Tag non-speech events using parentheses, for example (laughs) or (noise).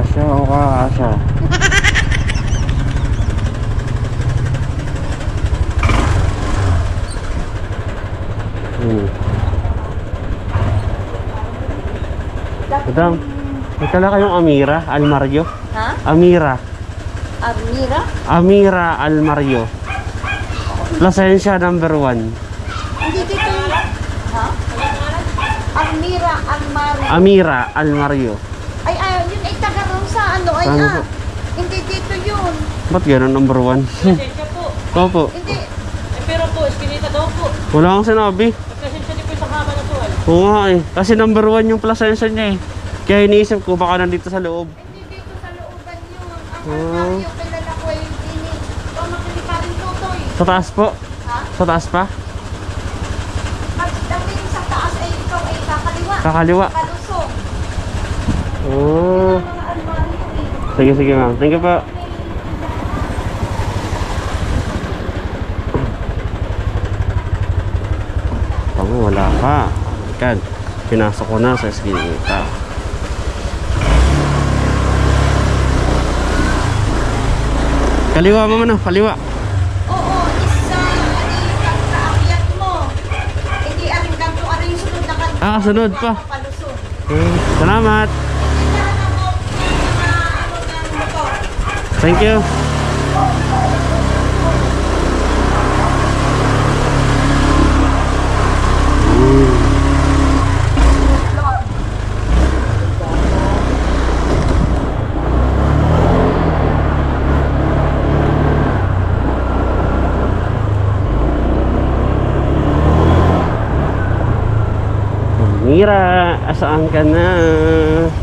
siya. Hmm. Madam, may kala kayong Amira, Almario? Ha? Amira. Amira? Amira Almario. Lasensya number one. Hindi dito. Ha? Amira, Almari. Amira Almario. ay, ay, yun ay taga ron sa ano, ay Saan ah. po? Hindi dito yun. Ba't gano'n number one? Pasensya po. (laughs) Opo. Hindi. Eh, pero po, eskinita daw po. Wala akong sinabi. Pasensya din po sa haba na to. Ay. Oo nga eh. Kasi number one yung plasensya niya eh. Kaya iniisip ko baka nandito sa loob. Hindi dito sa looban yun. Ang Oh. Almari yung kilala ko ay dini. Ikaw makilikarin tutoy. Sa taas po. Ha? Sa taas pa. Pagdating sa taas ay ikaw ay kakaliwa. Kakaliwa. Kalusong. Oo. Mga almari yun eh. Sige, sige ma'am. Thank you po. Pango, wala pa. Kan, pinasok ko na sa eskinita. Kaliwa mo na, kaliwa. Oo, isa. Ano kaakyat mo. Hindi aring kanto, aring sunod na kanto. Ah, sunod pa. Hmm, Salamat. Thank you. Mira, asaan ka na?